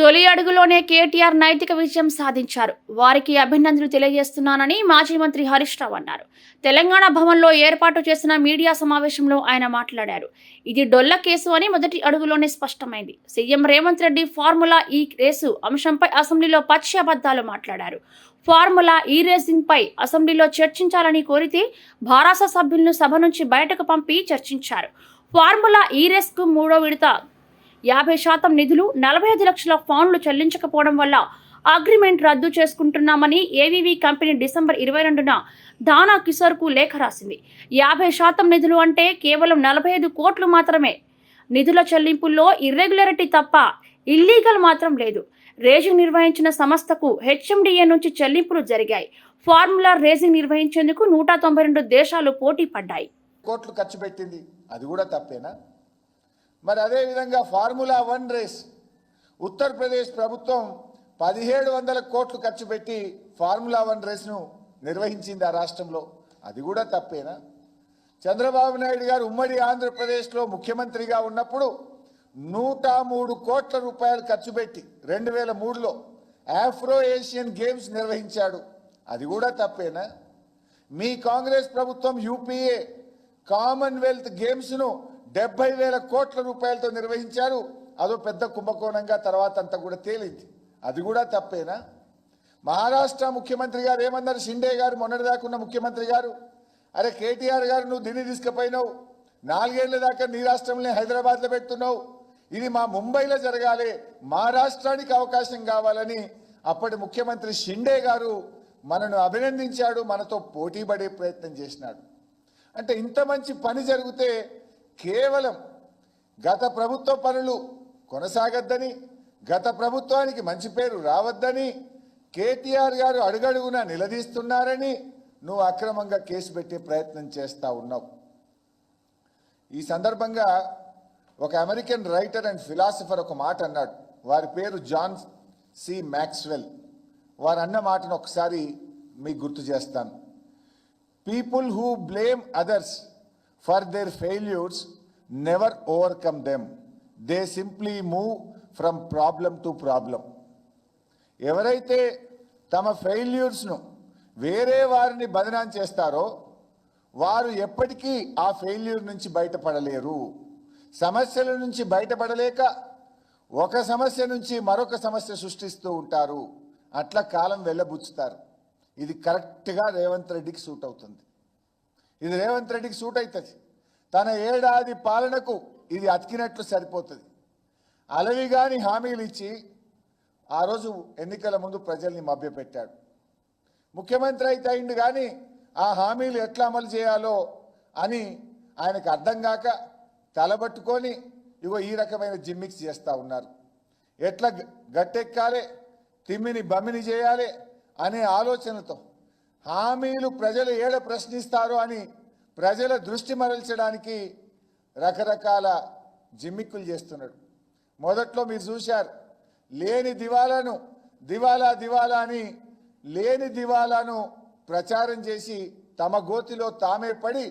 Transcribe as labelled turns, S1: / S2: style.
S1: తొలి అడుగులోనే కేటీఆర్ నైతిక విజయం సాధించారు. వారికి అభినందనలు తెలియజేస్తున్నానని మాజీ మంత్రి హరీష్ రావు అన్నారు. తెలంగాణ భవన్లో ఏర్పాటు చేసిన మీడియా సమావేశంలో ఆయన మాట్లాడారు. ఇది డొల్ల కేసు అని మొదటి అడుగులోనే స్పష్టమైంది. CM Revanth Reddy formula E race అంశంపై అసెంబ్లీలో పచ్చి అబద్ధాలు మాట్లాడారు. ఫార్ములా ఈ రేసింగ్పై అసెంబ్లీలో చర్చించాలని కోరితే భారాస సభ్యులను సభ నుంచి బయటకు పంపి చర్చించారు. ఫార్ములా ఈ రేస్కు మూడో విడత యాభై శాతం నిధులు నలభై ఐదు లక్షల ఫాన్లు చెల్లించకపోవడం వల్ల అగ్రిమెంట్ రద్దు చేసుకుంటున్నామని ఏవీవీ కంపెనీ డిసెంబర్ ఇరవై రెండున దానా కిషోర్కు లేఖ రాసింది. యాభై శాతం నిధులు అంటే కేవలం నలభై ఐదు కోట్లు మాత్రమే. నిధుల చెల్లింపుల్లో ఇర్రెగ్యులారిటీ తప్ప ఇల్లీగల్ మాత్రం లేదు. రేజింగ్ నిర్వహించిన సంస్థకు హెచ్ఎండిఏ నుంచి చెల్లింపులు జరిగాయి. ఫార్ములా రేజింగ్ నిర్వహించేందుకు నూట తొంభై రెండు దేశాలు పోటీ పడ్డాయి.
S2: కోట్లు ఖర్చు పెట్టింది. అది కూడా తప్పేనా? మరి అదేవిధంగా ఫార్ములా వన్ రేస్. ఉత్తరప్రదేశ్ ప్రభుత్వం పదిహేడు వందల కోట్లు ఖర్చు పెట్టి ఫార్ములా వన్ రేస్ను నిర్వహించింది ఆ రాష్ట్రంలో. అది కూడా తప్పేనా? చంద్రబాబు నాయుడు గారు ఉమ్మడి ఆంధ్రప్రదేశ్లో ముఖ్యమంత్రిగా ఉన్నప్పుడు నూట మూడు కోట్ల రూపాయలు ఖర్చు పెట్టి రెండు వేల మూడులో ఆఫ్రో ఏషియన్ గేమ్స్ నిర్వహించాడు. అది కూడా తప్పేనా? మీ కాంగ్రెస్ ప్రభుత్వం యూపీఏ కామన్వెల్త్ గేమ్స్ను డెబ్బై వేల కోట్ల రూపాయలతో నిర్వహించారు. అదో పెద్ద కుంభకోణంగా తర్వాత అంతా కూడా తేలింది. అది కూడా తప్పేనా? మహారాష్ట్ర ముఖ్యమంత్రి గారు ఏమన్నారు? షిండే గారు మొన్నటిదాకా ఉన్న ముఖ్యమంత్రి గారు అరే కేటీఆర్ గారు నువ్వు ఢిల్లీ తీసుకుపోయినావు. నాలుగేళ్ళ దాకా నీ రాష్ట్రంలో హైదరాబాద్లో పెడుతున్నావు. ఇది మా ముంబైలో జరగాలి. మా రాష్ట్రానికి అవకాశం కావాలని. అప్పటి ముఖ్యమంత్రి షిండే గారు మనను అభినందించాడు. మనతో పోటీ పడే ప్రయత్నం చేసినాడు. అంటే ఇంత మంచి పని జరిగితే కేవలం గత ప్రభుత్వ పనులు కొనసాగద్దని గత ప్రభుత్వానికి మంచి పేరు రావద్దని కేటీఆర్ గారు అడుగడుగునా నిలదీస్తున్నారని నువ్వు అక్రమంగా కేసు పెట్టే ప్రయత్నం చేస్తా ఉన్నావు. ఈ సందర్భంగా ఒక అమెరికన్ రైటర్ అండ్ ఫిలాసఫర్ ఒక మాట అన్నాడు. వారి పేరు జాన్ సి మ్యాక్స్వెల్. వారు అన్న మాటను ఒకసారి మీకు గుర్తు చేస్తాను. People who blame others for their failures never overcome them they simply move from problem to problem ఎవరైతే తమ ఫెయిల్యూర్స్ను వేరే వారిని బదనాం చేస్తారో వారు ఎప్పటికీ ఆ ఫెయిల్యూర్ నుంచి బయటపడలేరు. సమస్యల నుంచి బయటపడలేక ఒక సమస్య నుంచి మరొక సమస్య సృష్టిస్తూ ఉంటారు. అట్లా కాలం వెళ్ళబుచ్చుతారు. ఇది కరెక్ట్గా రేవంత్ రెడ్డికి సూట్ అవుతుంది. ఇది రేవంత్ రెడ్డికి సూట్ అవుతుంది. తన ఏడాది పాలనకు ఇది అతికినట్లు సరిపోతుంది. అలవిగాని హామీలు ఇచ్చి ఆ రోజు ఎన్నికల ముందు ప్రజల్ని మభ్యపెట్టాడు. ముఖ్యమంత్రి అయితే అయిండు కానీ ఆ హామీలు ఎట్లా అమలు చేయాలో అని ఆయనకు అర్థం కాక తలబట్టుకొని ఇగో ఈ రకమైన జిమ్మిక్స్ చేస్తూ ఉన్నారు. ఎట్లా గట్టెక్కాలి తిమ్మిని బమ్మిని చేయాలి అనే ఆలోచనతో హామీలు ప్రజలు ఏడ ప్రశ్నిస్తారు అని ప్రజల దృష్టి మరల్చడానికి రకరకాల జిమ్మిక్కులు చేస్తున్నాడు. మొదట్లో మీరు చూశారు లేని దివాలాను దివాలా దివాలా అని లేని దివాలాను ప్రచారం చేసి తమ గోతిలో తామే పడి